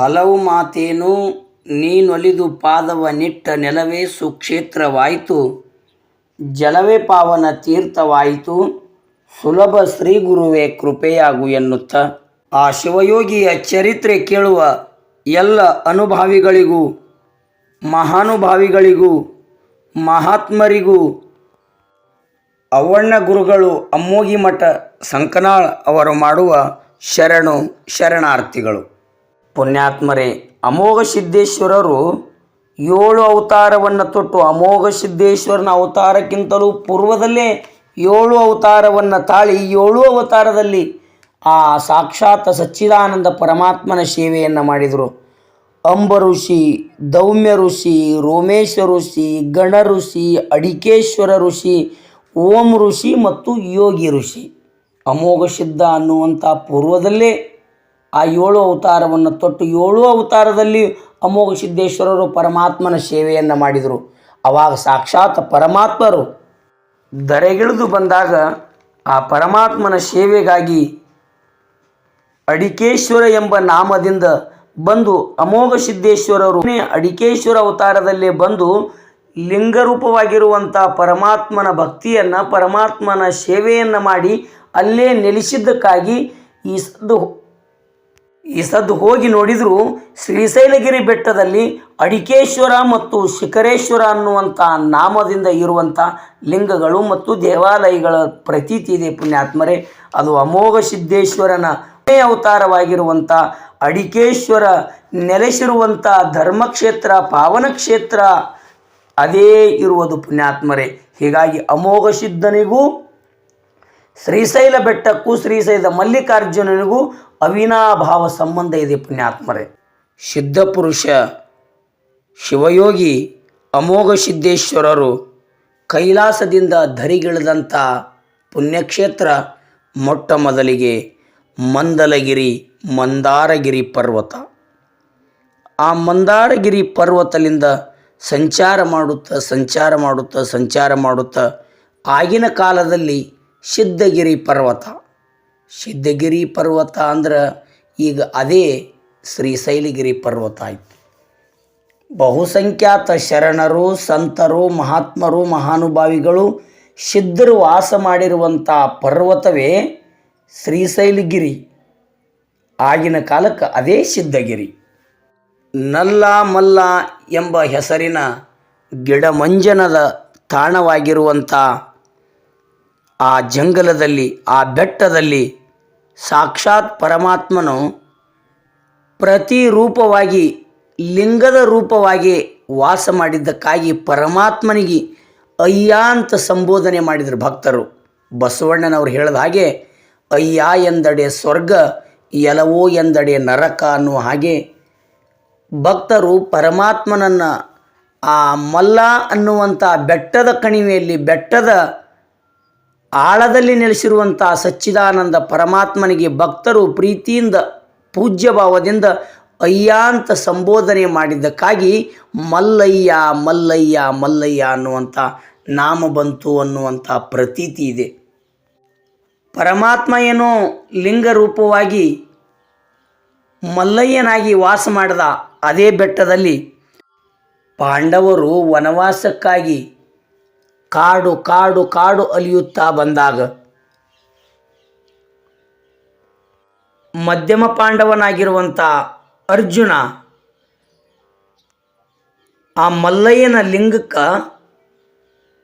ಹಲವು ಮಾತೇನು ನೀನೊಲಿದು ಪಾದವ ನಿಟ್ಟ ನೆಲವೇ ಸುಕ್ಷೇತ್ರವಾಯಿತು. ಜಲವೇ ಪಾವನ ತೀರ್ಥವಾಯಿತು. ಸುಲಭ ಶ್ರೀ ಗುರುವೇ ಕೃಪೆಯಾಗು ಎನ್ನುತ್ತ. ಆ ಶಿವಯೋಗಿಯ ಚರಿತ್ರೆ ಕೇಳುವ ಎಲ್ಲ ಅನುಭಾವಿಗಳಿಗೂ, ಮಹಾನುಭಾವಿಗಳಿಗೂ, ಮಹಾತ್ಮರಿಗೂ ಅವಣ್ಣ ಗುರುಗಳು ಅಮ್ಮೋಗಿ ಮಠ ಸಂಕನಾಳ್ ಅವರು ಮಾಡುವ ಶರಣು ಶರಣಾರ್ಥಿಗಳು. ಪುಣ್ಯಾತ್ಮರೇ. ಅಮೋಘ ಸಿದ್ದೇಶ್ವರರು ಏಳು ಅವತಾರವನ್ನು ತೊಟ್ಟು ಅಮೋಘ ಸಿದ್ದೇಶ್ವರನ ಅವತಾರಕ್ಕಿಂತಲೂ ಪೂರ್ವದಲ್ಲೇ ಏಳು ಅವತಾರವನ್ನು ತಾಳಿ ಏಳು ಅವತಾರದಲ್ಲಿ ಆ ಸಾಕ್ಷಾತ್ ಸಚ್ಚಿದಾನಂದ ಪರಮಾತ್ಮನ ಸೇವೆಯನ್ನು ಮಾಡಿದರು. ಅಂಬ ಋಷಿ, ದೌಮ್ಯ ಋಷಿ, ರೋಮೇಶ ಋಷಿ, ಗಣ ಋಷಿ, ಅಡಿಕೇಶ್ವರ ಋಷಿ, ಓಂ ಋಷಿ ಮತ್ತು ಯೋಗಿ ಋಷಿ. ಅಮೋಘ ಸಿದ್ಧ ಅನ್ನುವಂಥ ಪೂರ್ವದಲ್ಲೇ ಆ ಏಳು ಅವತಾರವನ್ನು ತೊಟ್ಟು ಏಳು ಅವತಾರದಲ್ಲಿ ಅಮೋಘ ಸಿದ್ದೇಶ್ವರರು ಪರಮಾತ್ಮನ ಸೇವೆಯನ್ನು ಮಾಡಿದರು. ಅವಾಗ ಸಾಕ್ಷಾತ್ ಪರಮಾತ್ಮರು ಧರೆಗಿಳಿದು ಬಂದಾಗ ಆ ಪರಮಾತ್ಮನ ಸೇವೆಗಾಗಿ ಅಡಿಕೇಶ್ವರ ಎಂಬ ನಾಮದಿಂದ ಬಂದು ಅಮೋಘ ಸಿದ್ದೇಶ್ವರರು ಅಡಿಕೇಶ್ವರ ಅವತಾರದಲ್ಲೇ ಬಂದು ಲಿಂಗರೂಪವಾಗಿರುವಂಥ ಪರಮಾತ್ಮನ ಭಕ್ತಿಯನ್ನು ಪರಮಾತ್ಮನ ಸೇವೆಯನ್ನು ಮಾಡಿ ಅಲ್ಲೇ ನೆಲೆಸಿದ್ದಕ್ಕಾಗಿ ಈ ಸದ್ದು ಈ ಸದ್ದು ಹೋಗಿ ನೋಡಿದರೂ ಶ್ರೀಶೈಲಗಿರಿ ಬೆಟ್ಟದಲ್ಲಿ ಅಡಿಕೇಶ್ವರ ಮತ್ತು ಶಿಖರೇಶ್ವರ ಅನ್ನುವಂಥ ನಾಮದಿಂದ ಇರುವಂಥ ಲಿಂಗಗಳು ಮತ್ತು ದೇವಾಲಯಗಳ ಪ್ರತೀತಿ ಇದೆ ಪುಣ್ಯಾತ್ಮರೇ. ಅದು ಅಮೋಘ ಸಿದ್ದೇಶ್ವರನ ಅವತಾರವಾಗಿರುವಂಥ ಅಡಿಕೇಶ್ವರ ನೆಲೆಸಿರುವಂಥ ಧರ್ಮಕ್ಷೇತ್ರ ಪಾವನ ಕ್ಷೇತ್ರ ಅದೇ ಇರುವುದು ಪುಣ್ಯಾತ್ಮರೇ. ಹೀಗಾಗಿ ಅಮೋಘ ಸಿದ್ಧನಿಗೂ, ಶ್ರೀಶೈಲ ಬೆಟ್ಟಕ್ಕೂ, ಶ್ರೀಶೈಲ ಮಲ್ಲಿಕಾರ್ಜುನನಿಗೂ ಅವಿನಾಭಾವ ಸಂಬಂಧ ಇದೆ ಪುಣ್ಯಾತ್ಮರೇ. ಸಿದ್ಧಪುರುಷ ಶಿವಯೋಗಿ, ಅಮೋಘ ಸಿದ್ದೇಶ್ವರರು ಕೈಲಾಸದಿಂದ ಧರಿಗಿಳಿದಂಥ ಪುಣ್ಯಕ್ಷೇತ್ರ ಮೊಟ್ಟ ಮೊದಲಿಗೆ ಮಂದಲಗಿರಿ, ಮಂದಾರಗಿರಿ ಪರ್ವತ. ಆ ಮಂದಾರಗಿರಿ ಪರ್ವತದಿಂದ ಸಂಚಾರ ಮಾಡುತ್ತಾ ಸಂಚಾರ ಮಾಡುತ್ತಾ ಸಂಚಾರ ಮಾಡುತ್ತಾ ಆಗಿನ ಕಾಲದಲ್ಲಿ ಸಿದ್ಧಗಿರಿ ಪರ್ವತ. ಸಿದ್ಧಗಿರಿ ಪರ್ವತ ಅಂದ್ರೆ ಈಗ ಅದೇ ಶ್ರೀಶೈಲಗಿರಿ ಪರ್ವತ ಆಯಿತು. ಬಹುಸಂಖ್ಯಾತ ಶರಣರು, ಸಂತರು, ಮಹಾತ್ಮರು, ಮಹಾನುಭಾವಿಗಳು ಸಿದ್ಧರು ವಾಸ ಮಾಡಿರುವಂಥ ಪರ್ವತವೇ ಶ್ರೀಶೈಲಗಿರಿ ಆಗಿನ ಕಾಲಕ್ಕೆ ಅದೇ ಸಿದ್ಧಗಿರಿ. ನಲ್ಲ ಮಲ್ಲ ಎಂಬ ಹೆಸರಿನ ಗಿಡಮಂಜನದ ತಾಣವಾಗಿರುವಂಥ ಆ ಜಂಗಲದಲ್ಲಿ, ಆ ಬೆಟ್ಟದಲ್ಲಿ ಸಾಕ್ಷಾತ್ ಪರಮಾತ್ಮನು ಪ್ರತಿರೂಪವಾಗಿ, ಲಿಂಗದ ರೂಪವಾಗಿ ವಾಸ ಮಾಡಿದ್ದಕ್ಕಾಗಿ ಪರಮಾತ್ಮನಿಗೆ ಅಯ್ಯ ಅಂತ ಸಂಬೋಧನೆ ಮಾಡಿದರು ಭಕ್ತರು. ಬಸವಣ್ಣನವರು ಹೇಳಿದ ಹಾಗೆ, ಅಯ್ಯ ಎಂದಡೆ ಸ್ವರ್ಗ ಎಲವೋ ಎಂದಡೆ ನರಕ ಅನ್ನುವ ಹಾಗೆ ಭಕ್ತರು ಪರಮಾತ್ಮನನ್ನು ಆ ಮಲ್ಲ ಅನ್ನುವಂಥ ಬೆಟ್ಟದ ಕಣಿವೆಯಲ್ಲಿ, ಬೆಟ್ಟದ ಆಳದಲ್ಲಿ ನೆಲೆಸಿರುವಂಥ ಸಚ್ಚಿದಾನಂದ ಪರಮಾತ್ಮನಿಗೆ ಭಕ್ತರು ಪ್ರೀತಿಯಿಂದ ಪೂಜ್ಯ ಭಾವದಿಂದ ಅಯ್ಯ ಅಂತ ಸಂಬೋಧನೆ ಮಾಡಿದ್ದಕ್ಕಾಗಿ ಮಲ್ಲಯ್ಯ ಮಲ್ಲಯ್ಯ ಮಲ್ಲಯ್ಯ ಅನ್ನುವಂಥ ನಾಮ ಬಂತು ಅನ್ನುವಂಥ ಪ್ರತೀತಿ ಇದೆ. ಪರಮಾತ್ಮ ಏನೋ ಲಿಂಗ ರೂಪವಾಗಿ ಮಲ್ಲಯ್ಯನಾಗಿ ವಾಸ ಮಾಡಿದ ಅದೇ ಬೆಟ್ಟದಲ್ಲಿ ಪಾಂಡವರು ವನವಾಸಕ್ಕಾಗಿ ಕಾಡು ಕಾಡು ಕಾಡು ಅಲಿಯುತ್ತಾ ಬಂದಾಗ ಮಧ್ಯಮ ಪಾಂಡವನಾಗಿರುವಂಥ ಅರ್ಜುನ ಆ ಮಲ್ಲಯ್ಯನ ಲಿಂಗಕ್ಕೆ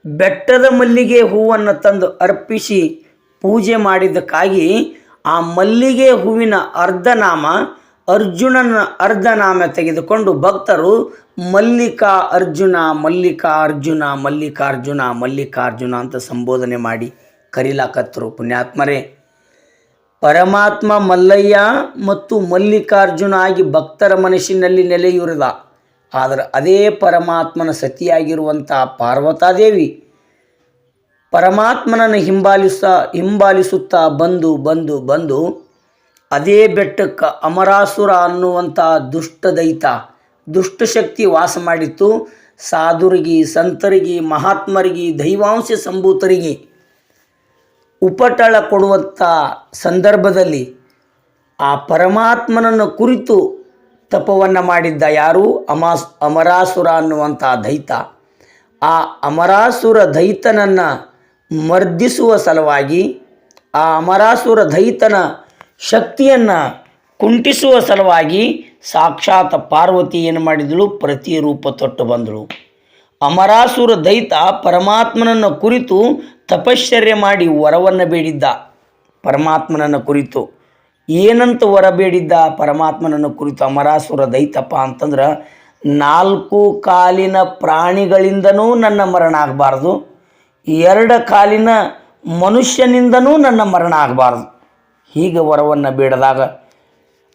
ಬೆಟ್ಟದ ಮಲ್ಲಿಗೆ ಹೂವನ್ನು ತಂದು ಅರ್ಪಿಸಿ ಪೂಜೆ ಮಾಡಿದ್ದಕ್ಕಾಗಿ ಆ ಮಲ್ಲಿಗೆ ಹೂವಿನ ಅರ್ಧನಾಮ ಅರ್ಜುನನ ಅರ್ಧನಾಮ ತೆಗೆದುಕೊಂಡು ಭಕ್ತರು ಮಲ್ಲಿಕಾ ಅರ್ಜುನ ಮಲ್ಲಿಕಾ ಅರ್ಜುನ, ಮಲ್ಲಿಕಾರ್ಜುನ ಮಲ್ಲಿಕಾರ್ಜುನ ಅಂತ ಸಂಬೋಧನೆ ಮಾಡಿ ಕರೀಲಾಕತ್ತರು ಪುಣ್ಯಾತ್ಮರೇ. ಪರಮಾತ್ಮ ಮಲ್ಲಯ್ಯ ಮತ್ತು ಮಲ್ಲಿಕಾರ್ಜುನ ಆಗಿ ಭಕ್ತರ ಮನಸ್ಸಿನಲ್ಲಿ ನೆಲೆಯೂರಿದ. ಆದರೆ ಅದೇ ಪರಮಾತ್ಮನ ಸತಿಯಾಗಿರುವಂಥ ಪಾರ್ವತಾದೇವಿ ಪರಮಾತ್ಮನನ್ನು ಹಿಂಬಾಲಿಸ ಹಿಂಬಾಲಿಸುತ್ತಾ ಬಂದು ಬಂದು ಬಂದು ಅದೇ ಬೆಟ್ಟಕ್ಕೆ ಅಮರಾಸುರ ಅನ್ನುವಂಥ ದುಷ್ಟ ದೈತ ದುಷ್ಟಶಕ್ತಿ ವಾಸ ಮಾಡಿತ್ತು ಸಾಧುರಿಗೆ, ಸಂತರಿಗೆ, ಮಹಾತ್ಮರಿಗೆ, ದೈವಾಂಶ ಸಂಭೂತರಿಗೆ ಉಪಟಳ ಕೊಡುವಂಥ ಸಂದರ್ಭದಲ್ಲಿ ಆ ಪರಮಾತ್ಮನನ್ನು ಕುರಿತು ತಪವನ್ನು ಮಾಡಿದ್ದ ಯಾರು? ಅಮಾಸ್ ಅಮರಾಸುರ ಅನ್ನುವಂಥ ದೈತ. ಆ ಅಮರಾಸುರ ದೈತನನ್ನು ಮರ್ದಿಸುವ ಸಲುವಾಗಿ ಆ ಅಮರಾಸುರ ದೈತನ ಶಕ್ತಿಯನ್ನು ಕುಂಟಿಸುವ ಸಲುವಾಗಿ ಸಾಕ್ಷಾತ್ ಪಾರ್ವತಿ ಏನು ಮಾಡಿದಳು? ಪ್ರತಿರೂಪ ತೊಟ್ಟು ಬಂದಳು. ಅಮರಾಸುರ ದೈತ ಪರಮಾತ್ಮನನ್ನು ಕುರಿತು ತಪಶ್ಚರ್ಯ ಮಾಡಿ ವರವನ್ನು ಬೇಡಿದ್ದ. ಪರಮಾತ್ಮನನ್ನು ಕುರಿತು. ಏನಂತ ವರ ಬೇಡಿದ್ದ ಪರಮಾತ್ಮನನ್ನು ಕುರಿತು ಅಮರಾಸುರ ದೈತಪ್ಪ ಅಂತಂದ್ರೆ, ನಾಲ್ಕು ಕಾಲಿನ ಪ್ರಾಣಿಗಳಿಂದನೂ ನನ್ನ ಮರಣ ಆಗಬಾರ್ದು. ಎರಡು ಕಾಲಿನ ಮನುಷ್ಯನಿಂದನೂ ನನ್ನ ಮರಣ ಆಗಬಾರ್ದು. ಹೀಗೆ ವರವನ್ನು ಬೇಡದಾಗ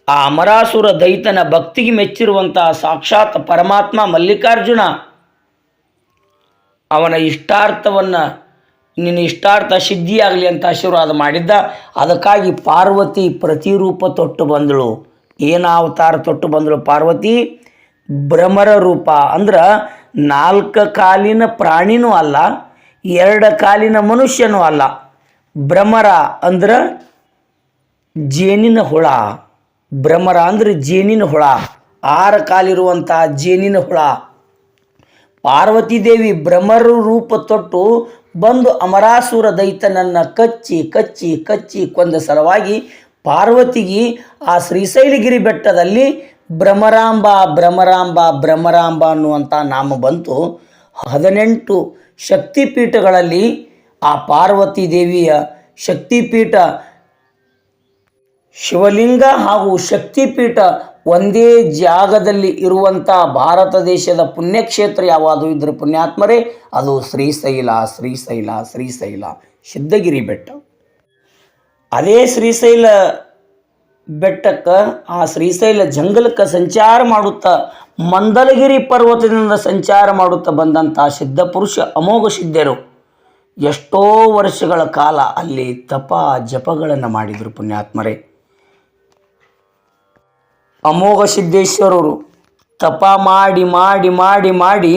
ಆ ಅಮರಾಸುರ ದೈತನ ಭಕ್ತಿಗೆ ಮೆಚ್ಚಿರುವಂತಹ ಸಾಕ್ಷಾತ್ ಪರಮಾತ್ಮ ಮಲ್ಲಿಕಾರ್ಜುನ ಅವನ ಇಷ್ಟಾರ್ಥವನ್ನು, ನಿನ್ನ ಇಷ್ಟಾರ್ಥ ಸಿದ್ಧಿಯಾಗಲಿ ಅಂತ ಆಶೀರ್ವಾದ ಮಾಡಿದ್ದ. ಅದಕ್ಕಾಗಿ ಪಾರ್ವತಿ ಪ್ರತಿರೂಪ ತೊಟ್ಟು ಬಂದಳು. ಏನ ಅವತಾರ ತೊಟ್ಟು ಬಂದಳು ಪಾರ್ವತಿ? ಭ್ರಮರ ರೂಪ. ಅಂದ್ರೆ ನಾಲ್ಕು ಕಾಲಿನ ಪ್ರಾಣಿನೂ ಅಲ್ಲ, ಎರಡು ಕಾಲಿನ ಮನುಷ್ಯನೂ ಅಲ್ಲ. ಭ್ರಮರ ಅಂದ್ರೆ ಜೇನಿನ ಹುಳ, ಭ್ರಮರ ಅಂದ್ರೆ ಜೇನಿನ ಹುಳ, ಆರ ಕಾಲಿರುವಂಥ ಜೇನಿನ ಹುಳ. ಪಾರ್ವತಿ ದೇವಿ ಭ್ರಮರು ರೂಪ ತೊಟ್ಟು ಬಂದು ಅಮರಾಸುರ ದೈತನನ್ನ ಕಚ್ಚಿ ಕಚ್ಚಿ ಕಚ್ಚಿ ಕೊಂದ ಸಲುವಾಗಿ ಪಾರ್ವತಿಗೆ ಆ ಶ್ರೀಶೈಲಗಿರಿ ಬೆಟ್ಟದಲ್ಲಿ ಭ್ರಮರಾಂಬ ಭ್ರಮರಾಂಬ ಭ್ರಮರಾಂಬ ಅನ್ನುವಂಥ ನಾಮ ಬಂತು. ಹದಿನೆಂಟು ಶಕ್ತಿಪೀಠಗಳಲ್ಲಿ ಆ ಪಾರ್ವತಿ ದೇವಿಯ ಶಕ್ತಿಪೀಠ ಶಿವಲಿಂಗ ಹಾಗೂ ಶಕ್ತಿಪೀಠ ಒಂದೇ ಜಾಗದಲ್ಲಿ ಇರುವಂಥ ಭಾರತ ದೇಶದ ಪುಣ್ಯಕ್ಷೇತ್ರ ಯಾವುದು ಇದ್ರ ಪುಣ್ಯಾತ್ಮರೇ? ಅದು ಶ್ರೀಶೈಲ ಶ್ರೀಶೈಲ ಶ್ರೀಶೈಲ. ಸಿದ್ಧಗಿರಿ ಬೆಟ್ಟ. ಅದೇ ಶ್ರೀಶೈಲ ಬೆಟ್ಟಕ್ಕೆ ಆ ಶ್ರೀಶೈಲ ಜಂಗಲಕ್ಕೆ ಸಂಚಾರ ಮಾಡುತ್ತಾ ಮಂದಲಗಿರಿ ಪರ್ವತದಿಂದ ಸಂಚಾರ ಮಾಡುತ್ತಾ ಬಂದಂಥ ಸಿದ್ಧಪುರುಷ ಅಮೋಘ ಸಿದ್ಧರು. ಎಷ್ಟೋ ವರ್ಷಗಳ ಕಾಲ ಅಲ್ಲಿ ತಪ ಜಪಗಳನ್ನು ಮಾಡಿದರು ಪುಣ್ಯಾತ್ಮರೇ. ಅಮೋಘ ಸಿದ್ದೇಶ್ವರರು ತಪ ಮಾಡಿ ಮಾಡಿ ಮಾಡಿ ಮಾಡಿ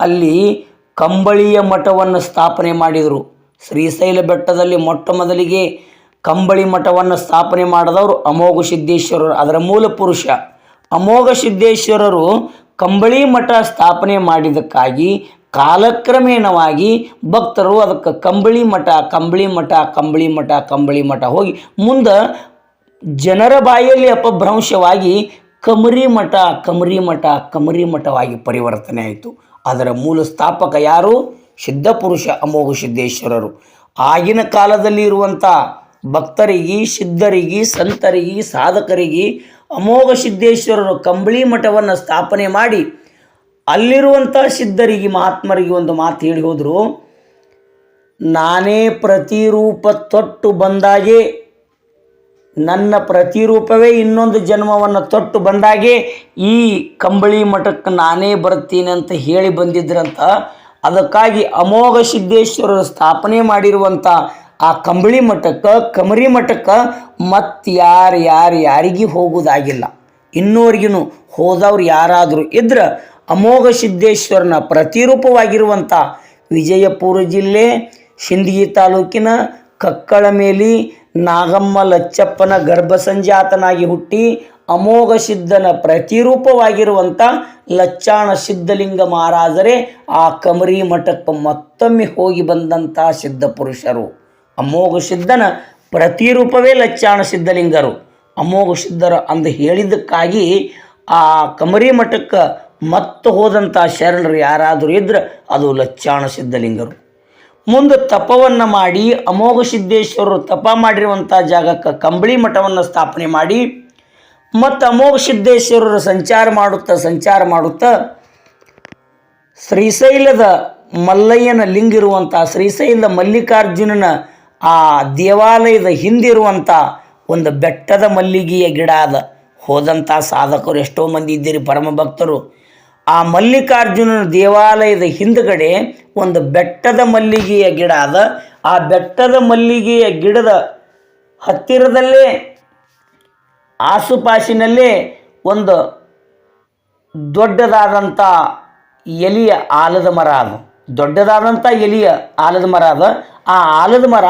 ಅಲ್ಲಿ ಕಂಬಳಿಯ ಮಠವನ್ನು ಸ್ಥಾಪನೆ ಮಾಡಿದರು. ಶ್ರೀಶೈಲ ಬೆಟ್ಟದಲ್ಲಿ ಮೊಟ್ಟ ಮೊದಲಿಗೆ ಕಂಬಳಿ ಮಠವನ್ನು ಸ್ಥಾಪನೆ ಮಾಡಿದವರು ಅಮೋಘ ಸಿದ್ದೇಶ್ವರರು, ಅದರ ಮೂಲ ಪುರುಷ. ಅಮೋಘ ಸಿದ್ದೇಶ್ವರರು ಕಂಬಳಿ ಮಠ ಸ್ಥಾಪನೆ ಮಾಡಿದ್ದಕ್ಕಾಗಿ ಕಾಲಕ್ರಮೇಣವಾಗಿ ಭಕ್ತರು ಅದಕ್ಕೆ ಕಂಬಳಿ ಮಠ ಕಂಬಳಿ ಮಠ ಕಂಬಳಿ ಮಠ ಕಂಬಳಿ ಮಠ ಹೋಗಿ ಮುಂದೆ ಜನರ ಬಾಯಲ್ಲಿ ಅಪಭ್ರಂಶವಾಗಿ ಕಮರಿ ಮಠ ಕಮರಿ ಮಠ ಕಮರಿ ಮಠವಾಗಿ ಪರಿವರ್ತನೆ ಆಯಿತು. ಅದರ ಮೂಲ ಸ್ಥಾಪಕ ಯಾರು? ಸಿದ್ಧಪುರುಷ ಅಮೋಘ ಸಿದ್ದೇಶ್ವರರು. ಆಗಿನ ಕಾಲದಲ್ಲಿ ಇರುವಂಥ ಭಕ್ತರಿಗೆ, ಸಿದ್ಧರಿಗೆ, ಸಂತರಿಗೆ, ಸಾಧಕರಿಗೆ ಅಮೋಘ ಸಿದ್ದೇಶ್ವರರು ಕಂಬಳಿ ಮಠವನ್ನು ಸ್ಥಾಪನೆ ಮಾಡಿ ಅಲ್ಲಿರುವಂಥ ಸಿದ್ಧರಿಗೆ, ಮಹಾತ್ಮರಿಗೆ ಒಂದು ಮಾತು ಹೇಳಿ ಹೋದರು, ನಾನೇ ಪ್ರತಿರೂಪ ತೊಟ್ಟು ಬಂದಾಗೆ ನನ್ನ ಪ್ರತಿರೂಪವೇ ಇನ್ನೊಂದು ಜನ್ಮವನ್ನು ತೊಟ್ಟು ಬಂದಾಗೆ ಈ ಕಂಬಳಿ ಮಠಕ್ಕೆ ನಾನೇ ಬರ್ತೀನಿ ಅಂತ ಹೇಳಿ ಬಂದಿದ್ರಂತ, ಅದಕ್ಕಾಗಿ ಅಮೋಘ ಸಿದ್ದೇಶ್ವರರು ಸ್ಥಾಪನೆ ಮಾಡಿರುವಂಥ ಆ ಕಂಬಳಿ ಮಠಕ್ಕೆ, ಕಮರಿ ಮಠಕ್ಕೆ ಮತ್ತು ಯಾರು ಯಾರು ಯಾರಿಗೂ ಹೋಗೋದಾಗಿಲ್ಲ. ಇನ್ನೋರಿಗೂ ಹೋದವ್ರು ಯಾರಾದರೂ ಇದ್ರೆ ಅಮೋಘ ಸಿದ್ದೇಶ್ವರನ ಪ್ರತಿರೂಪವಾಗಿರುವಂಥ ವಿಜಯಪುರ ಜಿಲ್ಲೆ ಸಿಂದಗಿ ತಾಲೂಕಿನ ಕಕ್ಕಳಮೇಲಿ ನಾಗಮ್ಮ ಲಚ್ಚಪ್ಪನ ಗರ್ಭಸಂಜಾತನಾಗಿ ಹುಟ್ಟಿ ಅಮೋಘ ಸಿದ್ಧನ ಪ್ರತಿರೂಪವಾಗಿರುವಂಥ ಲಚ್ಚಾಣ ಸಿದ್ಧಲಿಂಗ ಮಹಾರಾಜರೇ, ಆ ಕಮರಿ ಮಠಕ್ಕೆ ಮತ್ತೊಮ್ಮೆ ಹೋಗಿ ಬಂದಂಥ ಸಿದ್ಧ ಪುರುಷರು. ಅಮೋಘ ಸಿದ್ಧನ ಪ್ರತಿರೂಪವೇ ಲಚ್ಚಾಣ ಸಿದ್ಧಲಿಂಗರು. ಅಮೋಘ ಸಿದ್ಧರು ಅಂದು ಹೇಳಿದ್ದಕ್ಕಾಗಿ ಆ ಕಮರಿ ಮಠಕ್ಕೆ ಮತ್ತೆ ಹೋದಂಥ ಶರಣರು ಯಾರಾದರೂ ಇದ್ರೆ ಅದು ಲಚ್ಚಾಣ ಸಿದ್ಧಲಿಂಗರು. ಮುಂದೆ ತಪವನ್ನು ಮಾಡಿ ಅಮೋಘ ಸಿದ್ದೇಶ್ವರರು ತಪ ಮಾಡಿರುವಂಥ ಜಾಗಕ್ಕೆ ಕಂಬಳಿ ಮಠವನ್ನು ಸ್ಥಾಪನೆ ಮಾಡಿ, ಮತ್ತು ಅಮೋಘ ಸಿದ್ದೇಶ್ವರರು ಸಂಚಾರ ಮಾಡುತ್ತಾ ಸಂಚಾರ ಮಾಡುತ್ತಾ ಶ್ರೀಶೈಲದ ಮಲ್ಲಯ್ಯನ ಲಿಂಗ ಇರುವಂಥ ಶ್ರೀಶೈಲದ ಮಲ್ಲಿಕಾರ್ಜುನನ ಆ ದೇವಾಲಯದ ಹಿಂದಿರುವಂಥ ಒಂದು ಬೆಟ್ಟದ ಮಲ್ಲಿಗೆಯ ಗಿಡ ಅದ. ಹೋದಂಥ ಸಾಧಕರು ಎಷ್ಟೋ ಮಂದಿ ಇದ್ದೀರಿ ಪರಮ ಭಕ್ತರು ಆ ಮಲ್ಲಿಕಾರ್ಜುನನ ದೇವಾಲಯದ ಹಿಂದುಗಡೆ ಒಂದು ಬೆಟ್ಟದ ಮಲ್ಲಿಗೆಯ ಗಿಡ ಅದ. ಆ ಬೆಟ್ಟದ ಮಲ್ಲಿಗೆಯ ಗಿಡದ ಹತ್ತಿರದಲ್ಲೇ ಆಸುಪಾಸಿನಲ್ಲೇ ಒಂದು ದೊಡ್ಡದಾದಂಥ ಎಲಿಯ ಆಲದ ಮರ ಅದು. ದೊಡ್ಡದಾದಂಥ ಎಲಿಯ ಆಲದ ಮರ ಅದ. ಆ ಆಲದ ಮರ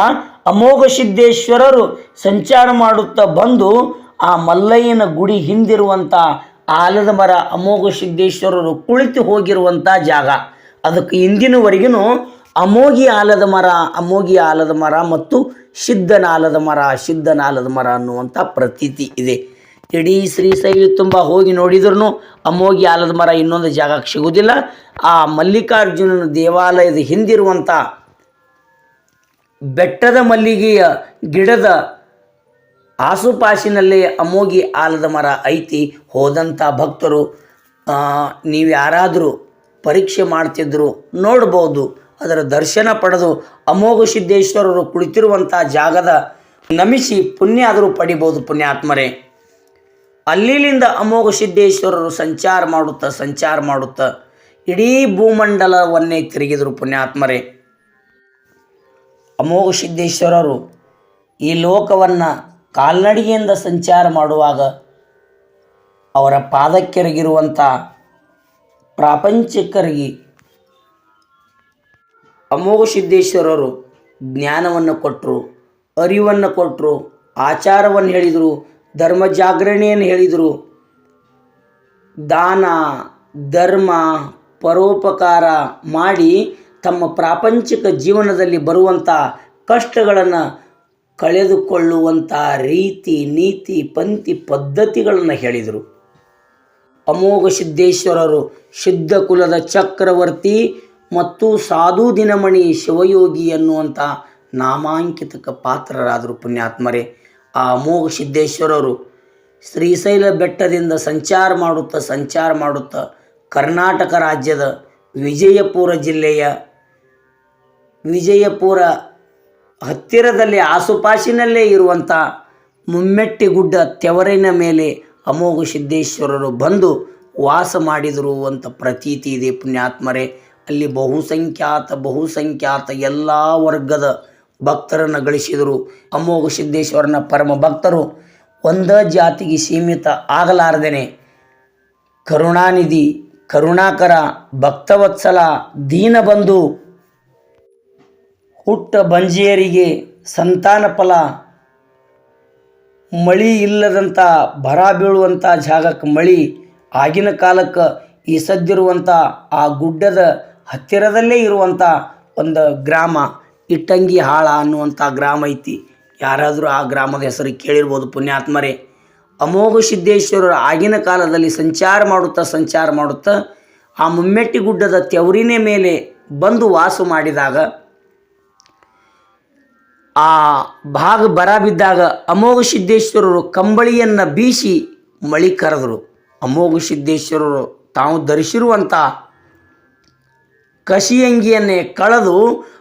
ಅಮೋಘ ಸಿದ್ದೇಶ್ವರರು ಸಂಚಾರ ಮಾಡುತ್ತಾ ಬಂದು ಆ ಮಲ್ಲಯ್ಯನ ಗುಡಿ ಹಿಂದಿರುವಂಥ ಆಲದ ಮರ, ಅಮೋಘ ಸಿದ್ದೇಶ್ವರರು ಕುಳಿತು ಹೋಗಿರುವಂಥ ಜಾಗ. ಅದಕ್ಕೆ ಇಂದಿನವರೆಗೂ ಅಮೋಗಿ ಆಲದ ಮರ ಅಮೋಗಿ ಆಲದ ಮರ ಮತ್ತು ಸಿದ್ಧನ ಆಲದ ಮರ ಸಿದ್ಧನ ಆಲದ ಮರ ಅನ್ನುವಂಥ ಪ್ರತೀತಿ ಇದೆ. ಇಡೀ ಶ್ರೀಶೈಲಿ ತುಂಬ ಹೋಗಿ ನೋಡಿದ್ರೂ ಅಮೋಗಿ ಆಲದ ಮರ ಇನ್ನೊಂದು ಜಾಗಕ್ಕೆ ಸಿಗುವುದಿಲ್ಲ. ಆ ಮಲ್ಲಿಕಾರ್ಜುನನ ದೇವಾಲಯದ ಹಿಂದಿರುವಂಥ ಬೆಟ್ಟದ ಮಲ್ಲಿಗೆಯ ಗಿಡದ ಆಸುಪಾಸಿನಲ್ಲೇ ಅಮೋಗಿ ಆಲದ ಮರ ಐತಿ ಹೋದಂಥ ಭಕ್ತರು ನೀವು ಯಾರಾದರೂ ಪರೀಕ್ಷೆ ಮಾಡ್ತಿದ್ರು ನೋಡ್ಬೋದು. ಅದರ ದರ್ಶನ ಪಡೆದು ಅಮೋಘ ಸಿದ್ದೇಶ್ವರರು ಕುಳಿತಿರುವಂಥ ಜಾಗದ ನಮಿಸಿ ಪುಣ್ಯ ಆದರೂ ಪಡಿಬೋದು ಪುಣ್ಯಾತ್ಮರೇ. ಅಲ್ಲಿಲಿಂದ ಅಮೋಘ ಸಿದ್ದೇಶ್ವರರು ಸಂಚಾರ ಮಾಡುತ್ತಾ ಸಂಚಾರ ಮಾಡುತ್ತಾ ಇಡೀ ಭೂಮಂಡಲವನ್ನೇ ತಿರುಗಿದರು ಪುಣ್ಯಾತ್ಮರೇ. ಅಮೋಘ ಸಿದ್ದೇಶ್ವರರು ಈ ಲೋಕವನ್ನು ಕಾಲ್ನಡಿಗೆಯಿಂದ ಸಂಚಾರ ಮಾಡುವಾಗ ಅವರ ಪಾದಕ್ಕೆರಗಿರುವಂಥ ಪ್ರಾಪಂಚಿಕರಿಗೆ ಅಮೋಘ ಸಿದ್ದೇಶ್ವರರು ಜ್ಞಾನವನ್ನು ಕೊಟ್ಟರು, ಅರಿವನ್ನು ಕೊಟ್ಟರು, ಆಚಾರವನ್ನು ಹೇಳಿದರು, ಧರ್ಮ ಜಾಗರಣೆಯನ್ನು ಹೇಳಿದರು. ದಾನ, ಧರ್ಮ, ಪರೋಪಕಾರ ಮಾಡಿ ತಮ್ಮ ಪ್ರಾಪಂಚಿಕ ಜೀವನದಲ್ಲಿ ಬರುವಂಥ ಕಷ್ಟಗಳನ್ನು ಕಳೆದುಕೊಳ್ಳುವಂಥ ರೀತಿ, ನೀತಿ, ಪಂಕ್ತಿ, ಪದ್ಧತಿಗಳನ್ನು ಹೇಳಿದರು. ಅಮೋಘ ಸಿದ್ದೇಶ್ವರರು ಸಿದ್ಧ ಕುಲದ ಚಕ್ರವರ್ತಿ ಮತ್ತು ಸಾಧು ದಿನಮಣಿ ಶಿವಯೋಗಿ ಅನ್ನುವಂಥ ನಾಮಾಂಕಿತಕ ಪಾತ್ರರಾದರು ಪುಣ್ಯಾತ್ಮರೇ. ಆ ಅಮೋಘ ಸಿದ್ದೇಶ್ವರರು ಶ್ರೀಶೈಲ ಬೆಟ್ಟದಿಂದ ಸಂಚಾರ ಮಾಡುತ್ತಾ ಸಂಚಾರ ಮಾಡುತ್ತಾ ಕರ್ನಾಟಕ ರಾಜ್ಯದ ವಿಜಯಪುರ ಜಿಲ್ಲೆಯ ವಿಜಯಪುರ ಹತ್ತಿರದಲ್ಲಿ ಆಸುಪಾಸಿನಲ್ಲೇ ಇರುವಂಥ ಮುಮ್ಮೆಟ್ಟಿಗುಡ್ಡ ತೆವರಿನ ಮೇಲೆ ಅಮೋಘ ಸಿದ್ದೇಶ್ವರರು ಬಂದು ವಾಸ ಮಾಡಿದರು ಅಂತ ಪ್ರತೀತಿ ಇದೆ ಪುಣ್ಯಾತ್ಮರೇ. ಅಲ್ಲಿ ಬಹುಸಂಖ್ಯಾತ ಬಹುಸಂಖ್ಯಾತ ಎಲ್ಲ ವರ್ಗದ ಭಕ್ತರನ್ನು ಗಳಿಸಿದರು. ಅಮೋಘ ಸಿದ್ದೇಶ್ವರನ ಪರಮ ಭಕ್ತರು, ಒಂದ ಜಾತಿಗೆ ಸೀಮಿತ ಆಗಲಾರದೇನೆ. ಕರುಣಾನಿಧಿ, ಕರುಣಾಕರ, ಭಕ್ತವತ್ಸಲ ದೀನಬಂಧು ಹುಟ್ಟ ಬಂಜಿಯರಿಗೆ ಸಂತಾನ ಫಲ. ಮಳಿ ಇಲ್ಲದಂಥ ಬರ ಬೀಳುವಂಥ ಜಾಗಕ್ಕೆ ಮಳಿ. ಆಗಿನ ಕಾಲಕ್ಕೆ ಈ ಸದ್ದಿರುವಂಥ ಆ ಗುಡ್ಡದ ಹತ್ತಿರದಲ್ಲೇ ಇರುವಂಥ ಒಂದು ಗ್ರಾಮ. ಇಟ್ಟಂಗಿ ಹಾಳ ಅನ್ನುವಂಥ ಗ್ರಾಮ ಐತಿ. ಯಾರಾದರೂ ಆ ಗ್ರಾಮದ ಹೆಸರು ಕೇಳಿರ್ಬೋದು ಪುಣ್ಯಾತ್ಮರೇ. ಅಮೋಘ ಸಿದ್ದೇಶ್ವರರು ಆಗಿನ ಕಾಲದಲ್ಲಿ ಸಂಚಾರ ಮಾಡುತ್ತಾ ಸಂಚಾರ ಮಾಡುತ್ತಾ ಆ ಮುಮ್ಮೆಟ್ಟಿ ಗುಡ್ಡದ ತೆವರಿನೇ ಮೇಲೆ ಬಂದು ವಾಸ ಮಾಡಿದಾಗ ಆ ಭಾಗ ಬರ ಬಿದ್ದಾಗ ಅಮೋಘ ಸಿದ್ದೇಶ್ವರರು ಕಂಬಳಿಯನ್ನು ಬೀಸಿ ಮಳಿ ಕರೆದರು. ಅಮೋಘ ಸಿದ್ದೇಶ್ವರರು ತಾವು ಧರಿಸಿರುವಂಥ ಕಸಿಯಂಗಿಯನ್ನೇ ಕಳೆದು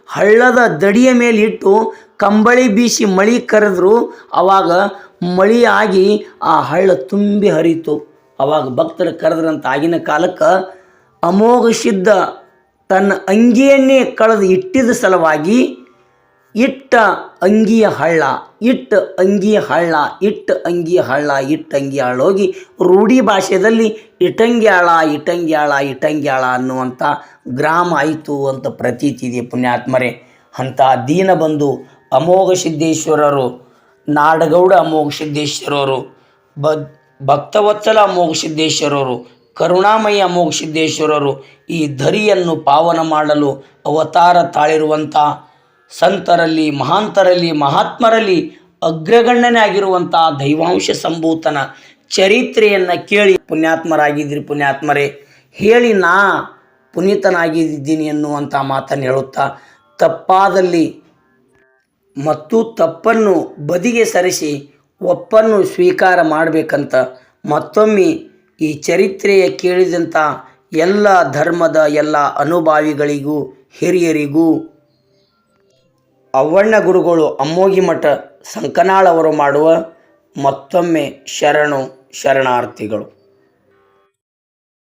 ಹಳ್ಳದ ದಡಿಯ ಮೇಲೆ ಇಟ್ಟು ಕಂಬಳಿ ಬೀಸಿ ಮಳಿ ಕರೆದ್ರು. ಆವಾಗ ಮಳಿಯಾಗಿ ಆ ಹಳ್ಳ ತುಂಬಿ ಹರಿತು ಆವಾಗ ಭಕ್ತರು ಕರೆದ್ರಂತ ಆಗಿನ ಕಾಲಕ್ಕೆ ಅಮೋಘ ಸಿದ್ಧ ತನ್ನ ಅಂಗಿಯನ್ನೇ ಕಳೆದು ಇಟ್ಟಿದ ಸಲುವಾಗಿ ಇಟ್ಟ ಅಂಗಿಯ ಹಳ್ಳ, ಇಟ್ಟ ಅಂಗಿಯ ಹಳ್ಳ, ಇಟ್ಟ ಅಂಗಿಯ ಹಳ್ಳ, ಇಟ್ಟ ಅಂಗಿ ಹಳ್ಳ ಹೋಗಿ ರೂಢಿ ಭಾಷೆಯಲ್ಲಿ ಇಟಂಗ್ಯಾಳ ಇಟಂಗ್ಯಾಳ ಇಟಂಗ್ಯಾಳ ಅನ್ನುವಂಥ ಗ್ರಾಮ ಆಯಿತು ಅಂತ ಪ್ರತೀತಿ ಇದೆ ಪುಣ್ಯಾತ್ಮರೇ. ಅಂಥ ದೀನ ಬಂದು ಅಮೋಘ ಸಿದ್ದೇಶ್ವರರು, ನಾಡಗೌಡ ಅಮೋಘ ಸಿದ್ದೇಶ್ವರರು ಬ ಭಕ್ತವತ್ಸಲ ಅಮೋಘ ಸಿದ್ದೇಶ್ವರರು, ಕರುಣಾಮಯಿ ಅಮೋಘ ಸಿದ್ದೇಶ್ವರರು ಈ ಧರಿಯನ್ನು ಪಾವನ ಮಾಡಲು ಅವತಾರ ತಾಳಿರುವಂಥ ಸಂತರಲ್ಲಿ, ಮಹಾಂತರಲ್ಲಿ, ಮಹಾತ್ಮರಲ್ಲಿ ಅಗ್ರಗಣ್ಯನೇ ಆಗಿರುವಂಥ ದೈವಾಂಶ ಸಂಭೂತನ ಚರಿತ್ರೆಯನ್ನು ಕೇಳಿ ಪುಣ್ಯಾತ್ಮರಾಗಿದ್ದೀರಿ ಪುಣ್ಯಾತ್ಮರೇ, ಹೇಳಿ ನಾ ಪುನೀತನಾಗಿದ್ದೀನಿ ಎನ್ನುವಂಥ ಮಾತನ್ನು ಹೇಳುತ್ತಾ, ತಪ್ಪಾದಲ್ಲಿ ಮತ್ತು ತಪ್ಪನ್ನು ಬದಿಗೆ ಸರಿಸಿ ಒಪ್ಪನ್ನು ಸ್ವೀಕಾರ ಮಾಡಬೇಕಂತ ಮತ್ತೊಮ್ಮೆ ಈ ಚರಿತ್ರೆಯ ಕೇಳಿದಂಥ ಎಲ್ಲ ಧರ್ಮದ ಎಲ್ಲ ಅನುಭಾವಿಗಳಿಗೂ, ಹಿರಿಯರಿಗೂ ಅವ್ವಣ್ಣ ಗುರುಗಳು ಅಮ್ಮೋಗಿ ಮಠ ಸಂಕನಾಳವರು ಮಾಡುವ ಮತ್ತೊಮ್ಮೆ ಶರಣು ಶರಣಾರ್ಥಿಗಳು.